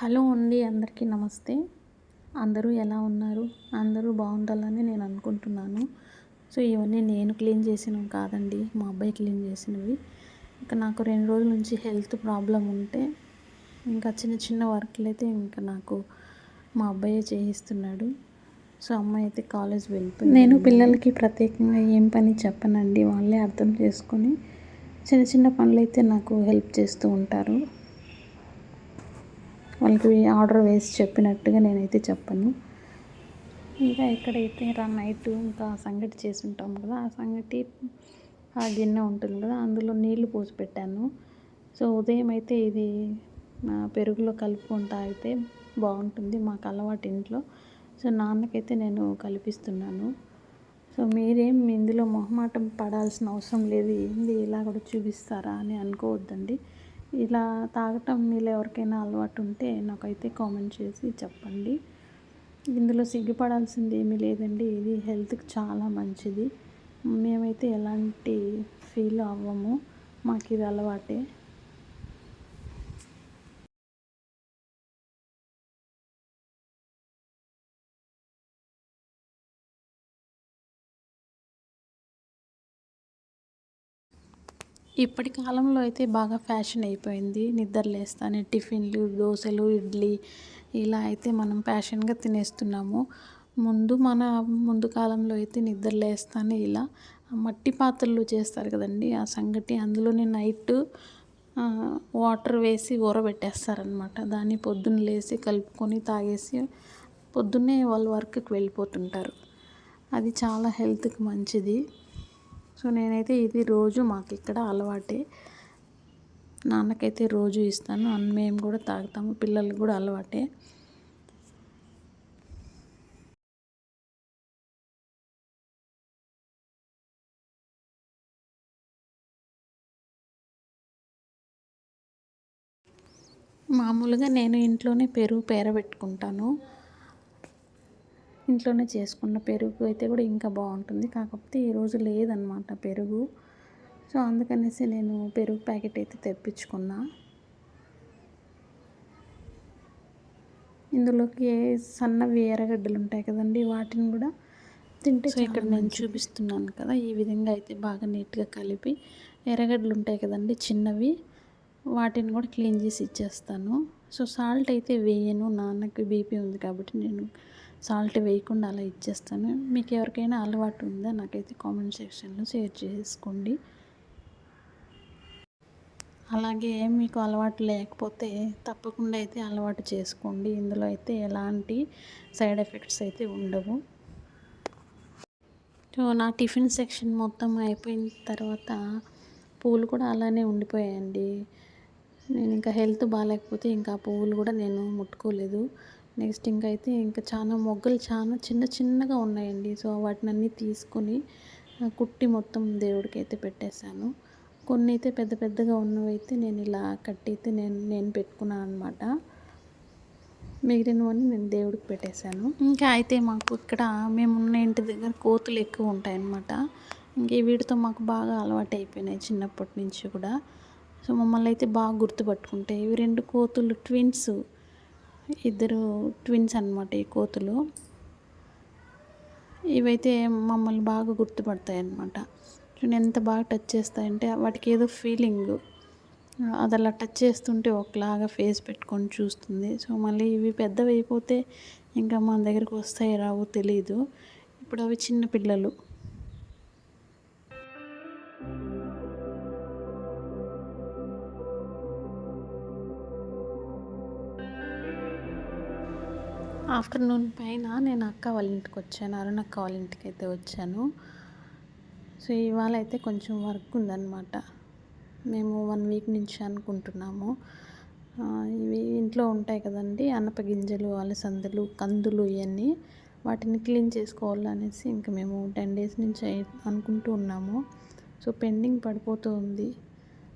Hello అండి అందరికీ నమస్తే. అందరూ ఎలా ఉన్నారు? అందరూ బాగుండాలని నేను అనుకుంటున్నాను. సో ఇవన్నీ నేను క్లీన్ చేసినవి కాదండి మా అబ్బాయి క్లీన్ చేసినవి. ఇంకా నాకు రెండు రోజుల నుంచి హెల్త్ ప్రాబ్లం ఉంటే ఇంకా చిన్న చిన్న వర్క్లు అయితే ఇంకా నాకు మా అబ్బాయే చేయిస్తున్నాడు. సో అమ్మాయి అయితే కాలేజ్ వెళ్ళిపోయింది. నేను పిల్లలకి ప్రత్యేకంగా ఏం పని చెప్పనండి వాళ్ళే అర్థం చేసుకొని చిన్న చిన్న పనులు అయితే నాకు హెల్ప్ చేస్తూ ఉంటారు. వాళ్ళకి ఆర్డర్ వేసి చెప్పినట్టుగా నేనైతే చెప్పను. ఇంకా ఎక్కడైతే రా నైట్ ఇంకా సంగటి చేసి ఉంటాం కదా ఆ సంగటి ఆ గిన్నె ఉంటుంది కదా అందులో నీళ్ళు పోసి పెట్టాను. సో ఉదయం అయితే ఇది పెరుగులో కలుపుకొని తాగితే బాగుంటుంది మాకు అలవాటు ఇంట్లో. సో నాన్నకైతే నేను కల్పిస్తున్నాను. సో మీరేం ఇందులో మొహమాటం పడాల్సిన అవసరం లేదు ఏంది ఇలా కూడా చూపిస్తారా అని అనుకోవద్దండి. ఇలా తాగటం మీలో ఎవరికైనా అలవాటు ఉంటే నాకైతే కామెంట్ చేసి చెప్పండి. ఇందులో సిగ్గుపడాల్సింది ఏమీ లేదండి. ఇది హెల్త్కి చాలా మంచిది. మేమైతే ఎలాంటి ఫీల్ అవ్వము. మాకు ఇది అలవాటే. ఇప్పటి కాలంలో అయితే బాగా ఫ్యాషన్ అయిపోయింది. నిద్ర లేస్తానే టిఫిన్లు దోశలు ఇడ్లీ ఇలా అయితే మనం ఫ్యాషన్గా తినేస్తున్నాము. ముందు మన ముందు కాలంలో అయితే నిద్ర లేస్తానే ఇలా మట్టి పాత్రలు చేస్తారు కదండి. ఆ సంగటి అందులోనే నైట్ వాటర్ వేసి ఊరబెట్టేస్తారనమాట దాన్ని పొద్దున్న లేసి కలుపుకొని తాగేసి పొద్దున్నే వాళ్ళు వర్క్కి వెళ్ళిపోతుంటారు. అది చాలా హెల్త్కి మంచిది. సో నేనైతే ఇది రోజు మాకు ఇక్కడ అలవాటే. నాన్నకైతే రోజు ఇస్తాను. మేము కూడా తాగుతాము. పిల్లలకి కూడా అలవాటే. మామూలుగా నేను ఇంట్లోనే పెరుగు పేరబెట్టుకుంటాను ఇంట్లోనే చేసుకున్న పెరుగు అయితే కూడా ఇంకా బాగుంటుంది. కాకపోతే ఈరోజు లేదనమాట పెరుగు. సో అందుకనేసి నేను పెరుగు ప్యాకెట్ అయితే తెప్పించుకున్నా. ఇందులోకి సన్నవి ఎర్రగడ్డలు ఉంటాయి కదండి వాటిని కూడా తింటే సో ఇక్కడ నేను చూపిస్తున్నాను కదా ఈ విధంగా అయితే బాగా నీట్గా కలిపి ఎర్రగడ్డలు ఉంటాయి కదండి చిన్నవి. వాటిని కూడా క్లీన్ చేసి ఇచ్చేస్తాను. సో సాల్ట్ అయితే వేయను నాన్నకి బీపీ ఉంది కాబట్టి నేను సాల్ట్ వేయకుండా అలా ఇచ్చేస్తాను. మీకు ఎవరికైనా అలవాటు ఉందా? నాకైతే కామెంట్ సెక్షన్లో షేర్ చేసుకోండి. అలాగే మీకు అలవాటు లేకపోతే తప్పకుండా అయితే అలవాటు చేసుకోండి. ఇందులో అయితే ఎలాంటి సైడ్ ఎఫెక్ట్స్ అయితే ఉండవు. సో నా టిఫిన్ సెక్షన్ మొత్తం అయిపోయిన తర్వాత పూలు కూడా అలానే ఉండిపోయాయండి. నేను ఇంకా హెల్త్ బాగాలేకపోతే ఇంకా పువ్వులు కూడా నేను ముట్టుకోలేదు. నెక్స్ట్ ఇంకైతే అయితే ఇంకా చాలా మొగ్గలు చాలా చిన్న చిన్నగా ఉన్నాయండి. సో వాటిని అన్నీ తీసుకొని కుట్టి మొత్తం దేవుడికి అయితే పెట్టేశాను. కొన్ని అయితే పెద్ద పెద్దగా ఉన్నవి అయితే నేను ఇలా కట్టయితే నేను నేను పెట్టుకున్నాను అనమాట మిగిలినవన్నీ నేను దేవుడికి పెట్టేశాను. ఇంకా అయితే మాకు ఇక్కడ మేము ఉన్న ఇంటి దగ్గర కోతులు ఎక్కువ ఉంటాయన్నమాట. ఇంక వీటితో మాకు బాగా అలవాటు అయిపోయినాయి చిన్నప్పటి నుంచి కూడా. సో మమ్మల్ని అయితే బాగా గుర్తుపట్టుకుంటాయి. ఇవి రెండు కోతులు ట్విన్స్. ఇద్దరు ట్విన్స్ అనమాట ఈ కోతులు. ఇవైతే మమ్మల్ని బాగా గుర్తుపడతాయి అన్నమాట చూడండి ఎంత బాగా టచ్ చేస్తాయంటే వాటికి ఏదో ఫీలింగ్ అది అలా టచ్ చేస్తుంటే ఒకలాగా ఫేస్ పెట్టుకొని చూస్తుంది. సో మళ్ళీ ఇవి పెద్దవి అయిపోతే ఇంకా మన దగ్గరికి వస్తాయి రావో తెలియదు ఇప్పుడు అవి చిన్న పిల్లలు. ఆఫ్టర్నూన్ పైన నేను అక్క వాళ్ళ ఇంటికి వచ్చాను. అరుణ అక్క వాళ్ళ ఇంటికి అయితే వచ్చాను. సో ఇవాళ అయితే కొంచెం వర్క్ ఉందన్నమాట. మేము వన్ వీక్ నుంచి అనుకుంటున్నాము. ఇవి ఇంట్లో ఉంటాయి కదండి. అనపగింజలు అలసందలు కందులు ఇవన్నీ వాటిని క్లీన్ చేసుకోవాలనేసి ఇంకా మేము టెన్ డేస్ నుంచి అనుకుంటూ ఉన్నాము. సో పెండింగ్ పడిపోతూ ఉంది.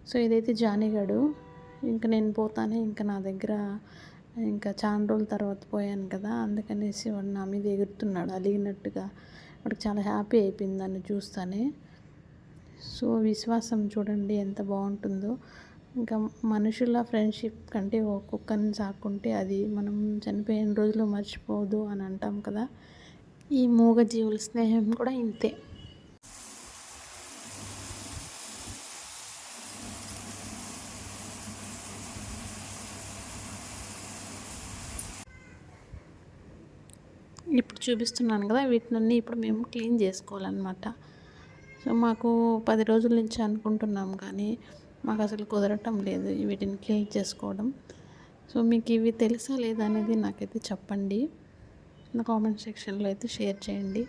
సో ఇదైతే జానిగడు. ఇంకా నేను పోతానే ఇంకా నా దగ్గర ఇంకా చాలా రోజుల తర్వాత పోయాను కదా అందుకనేసి వాడు నా మీద ఎగురుతున్నాడు అలిగినట్టుగా. వాడికి చాలా హ్యాపీ అయిపోయింది దాన్ని చూస్తానే. సో విశ్వాసం చూడండి ఎంత బాగుంటుందో. ఇంకా మనుషుల ఫ్రెండ్షిప్ కంటే ఒక కుక్కని సాకుంటే అది మనం చనిపోయిన రోజులు మర్చిపోదు అని అంటాం కదా. ఈ మూగజీవుల స్నేహం కూడా ఇంతే. ఇప్పుడు చూపిస్తున్నాను కదా వీటినన్నీ ఇప్పుడు మేము క్లీన్ చేసుకోవాలన్నమాట. సో మాకు పది రోజుల నుంచి అనుకుంటున్నాం కానీ మాకు అసలు కుదరటం లేదు వీటిని క్లీన్ చేసుకోవడం. సో మీకు ఇవి తెలుసా లేదా అనేది నాకైతే చెప్పండి. నా కామెంట్ సెక్షన్లో అయితే షేర్ చేయండి.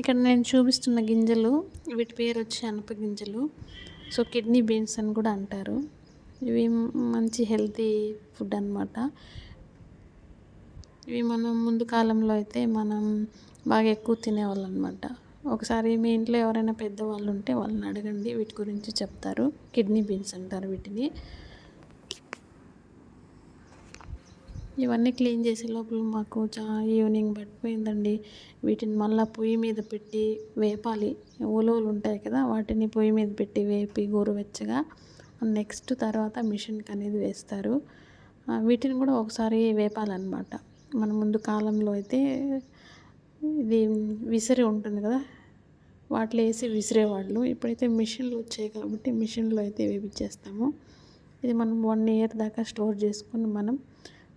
ఇక్కడ నేను చూపిస్తున్న గింజలు వీటి పేరు వచ్చి అనప గింజలు. సో కిడ్నీ బీన్స్ అని కూడా అంటారు. ఇవి మంచి హెల్తీ ఫుడ్ అనమాట ఇవి మనం ముందు కాలంలో అయితే మనం బాగా ఎక్కువ తినేవాళ్ళు అనమాట ఒకసారి మీ ఇంట్లో ఎవరైనా పెద్దవాళ్ళు ఉంటే వాళ్ళని అడగండి వీటి గురించి చెప్తారు. కిడ్నీ బీన్స్ అంటారు వీటిని. ఇవన్నీ క్లీన్ చేసే లోపల మాకు చా ఈవినింగ్ పడిపోయిందండి. వీటిని మళ్ళీ పొయ్యి మీద పెట్టి వేపాలి. ఉలవలు ఉంటాయి కదా వాటిని పొయ్యి మీద పెట్టి వేపి గోరువెచ్చగా నెక్స్ట్ తర్వాత మిషన్కి అనేది వేస్తారు వీటిని కూడా ఒకసారి వేపాలన్నమాట. మన ముందు కాలంలో అయితే ఇది విసిరి ఉంటుంది కదా. వాటిలో వేసి విసిరేవాళ్ళు. ఇప్పుడైతే మిషన్లు వచ్చాయి కాబట్టి మిషన్లో అయితే వేపించేస్తాము ఇది మనం వన్ ఇయర్ దాకా స్టోర్ చేసుకొని మనం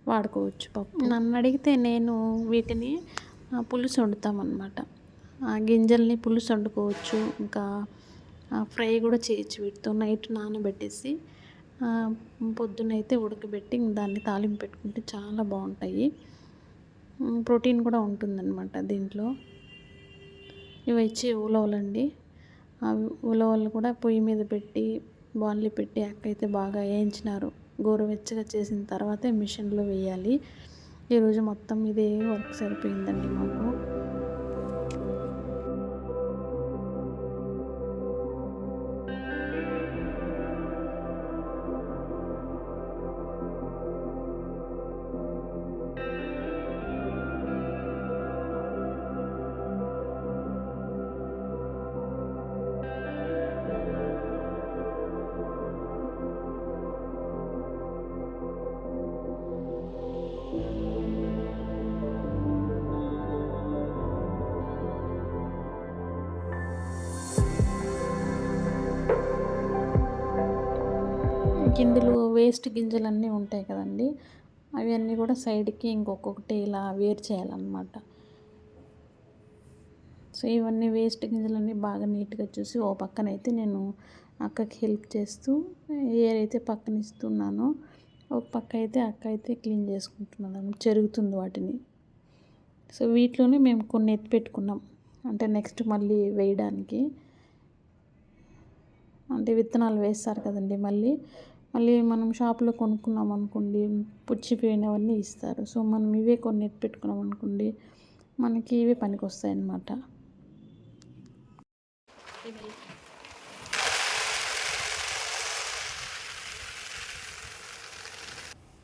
వాడుకోవచ్చు పప్పు. నన్ను అడిగితే నేను వీటిని పులుసు వండుతామన్నమాట. ఆ గింజల్ని పులుసు వండుకోవచ్చు. ఇంకా ఫ్రై కూడా చేయొచ్చు వీటితో. నైట్ నానబెట్టేసి పొద్దునైతే ఉడకబెట్టి దాన్ని తాలింపు పెట్టుకుంటే చాలా బాగుంటాయి. ప్రోటీన్ కూడా ఉంటుందన్నమాట దీంట్లో. ఇవి వచ్చి ఉలవలండి. ఆ ఉలవలు కూడా పొయ్యి మీద పెట్టి బాన్లీ పెట్టి అక్కయితే బాగా వేయించినారు. గోరువెచ్చగా చేసిన తర్వాతే మిషన్లో వేయాలి. ఈరోజు మొత్తం ఇదే వర్క్ సరిపోయిందండి మాకు. ఇందులో వేస్ట్ గింజలన్నీ ఉంటాయి కదండి. అవి అన్నీ కూడా సైడ్కి ఇంకొకటి ఇలా వేరు చేయాలన్నమాట. సో ఇవన్నీ వేస్ట్ గింజలన్నీ బాగా నీట్గా చూసి ఓ పక్కనైతే నేను అక్కకి హెల్ప్ చేస్తూ ఏరైతే పక్కన ఇస్తున్నానో ఒక పక్క అయితే అక్క అయితే క్లీన్ చేసుకుంటున్నాను. చెరుగుతుంది వాటిని. సో వీటిలోనే మేము కొన్ని ఎత్తి పెట్టుకున్నాం. అంటే నెక్స్ట్ మళ్ళీ వేయడానికి. అంటే విత్తనాలు వేస్తారు కదండి మళ్ళీ. మళ్ళీ మనం షాప్లో కొనుక్కున్నాం అనుకోండి పుచ్చిపోయినవన్నీ ఇస్తారు. సో మనం ఇవే కొన్ని ఎత్తి పెట్టుకున్నాం అనుకోండి మనకి ఇవే పనికి వస్తాయి అన్నమాట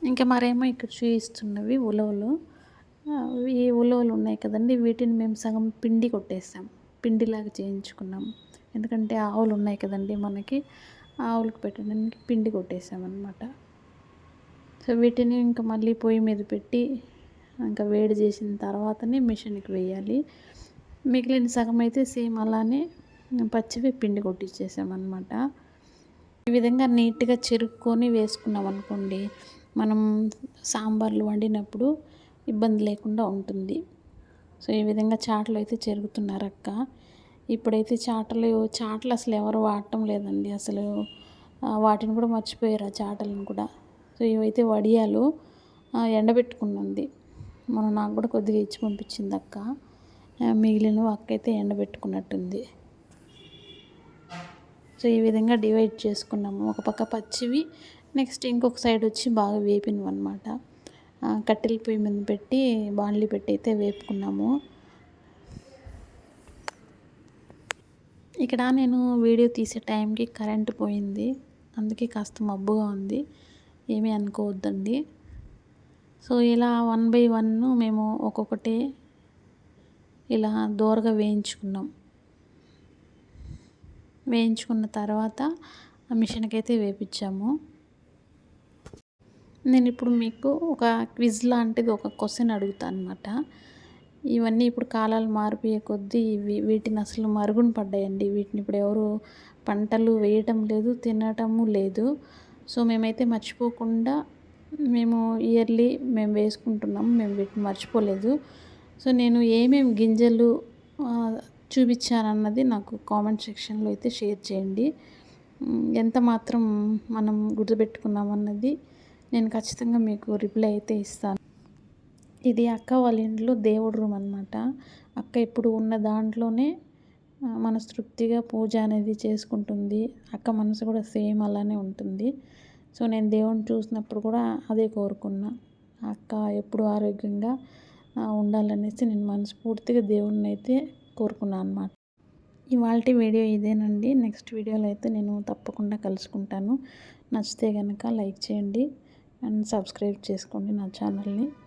ఇంకా మరేమో ఇక్కడ చూపిస్తున్నవి ఉలవలు. ఈ ఉలవలు ఉన్నాయి కదండి వీటిని మేము సగం పిండి కొట్టేస్తాం పిండిలాగా చేయించుకున్నాం. ఎందుకంటే ఆవులు ఉన్నాయి కదండి మనకి ఆవులకు పెట్టడానికి పిండి కొట్టేసామన్నమాట. సో వీటిని ఇంకా మళ్ళీ పొయ్యి మీద పెట్టి ఇంకా వేడి చేసిన తర్వాతనే మిషన్కి వేయాలి. మిగిలిన సగం అయితే సేమ్ అలానే పచ్చివి పిండి కొట్టించేసామన్నమాట ఈ విధంగా నీట్గా చెరుక్కొని వేసుకున్నాం అనుకోండి మనం సాంబార్లు వండినప్పుడు ఇబ్బంది లేకుండా ఉంటుంది. సో ఈ విధంగా చాటలు అయితే చెరుగుతున్నారక్క ఇప్పుడైతే చాటలు చాటలు అసలు ఎవరు వాడటం లేదండి. అసలు వాటిని కూడా మర్చిపోయారు ఆ చాటలను కూడా. సో ఇవైతే వడియాలు ఎండబెట్టుకున్నది. మనం నాకు కూడా కొద్దిగా ఇచ్చి పంపించింది అక్క. మిగిలిన అక్క అయితే ఎండబెట్టుకున్నట్టుంది. సో ఈ విధంగా డివైడ్ చేసుకున్నాము. ఒక పక్క పచ్చివి నెక్స్ట్ ఇంకొక సైడ్ వచ్చి బాగా వేపినవి అనమాట కట్టెల పొయ్యి మీద పెట్టి బాండ్లీ పెట్టి అయితే వేపుకున్నాము. ఇక్కడ నేను వీడియో తీసే టైంకి కరెంట్ పోయింది. అందుకే కాస్త మబ్బుగా ఉంది. ఏమీ అనుకోవద్దండి. సో ఇలా వన్ బై వన్ మేము ఒక్కొక్కటి ఇలా దూరగా వేయించుకున్నాం. వేయించుకున్న తర్వాత ఆ మిషన్కి అయితే వేపించాము నేను ఇప్పుడు మీకు ఒక క్విజ్ లాంటిది ఒక క్వశ్చన్ అడుగుతాను అనమాట ఇవన్నీ ఇప్పుడు కాలాలు మారిపోయే కొద్దీ ఇవి వీటిని అసలు మరుగున పడ్డాయండి. వీటిని ఇప్పుడు ఎవరు పంటలు వేయటం లేదు తినటము లేదు. సో మేమైతే మర్చిపోకుండా మేము ఇయర్లీ మేము వేసుకుంటున్నాము మేము వీటిని మర్చిపోలేదు. సో నేను ఏమేమి గింజలు చూపించానన్నది నాకు కామెంట్ సెక్షన్లో అయితే షేర్ చేయండి. ఎంత మాత్రం మనం గుర్తుపెట్టుకున్నామన్నది నేను ఖచ్చితంగా మీకు రిప్లై అయితే ఇస్తాను. ఇది అక్క వాళ్ళ ఇంట్లో దేవుడు రూమ్ అనమాట అక్క ఇప్పుడు ఉన్న దాంట్లోనే మనస్తృప్తిగా పూజ అనేది చేసుకుంటుంది. అక్క మనసు కూడా సేమ్ అలానే ఉంటుంది. సో నేను దేవుణ్ణి చూసినప్పుడు కూడా అదే కోరుకున్నా. అక్క ఎప్పుడు ఆరోగ్యంగా ఉండాలనేసి నేను మనస్ఫూర్తిగా దేవుణ్ణి అయితే కోరుకున్నాను అనమాట ఇవాళ వీడియో ఇదేనండి. నెక్స్ట్ వీడియోలో అయితే నేను తప్పకుండా కలుసుకుంటాను. నచ్చితే కనుక లైక్ చేయండి. అండ్ సబ్స్క్రైబ్ చేసుకోండి నా ఛానల్ని.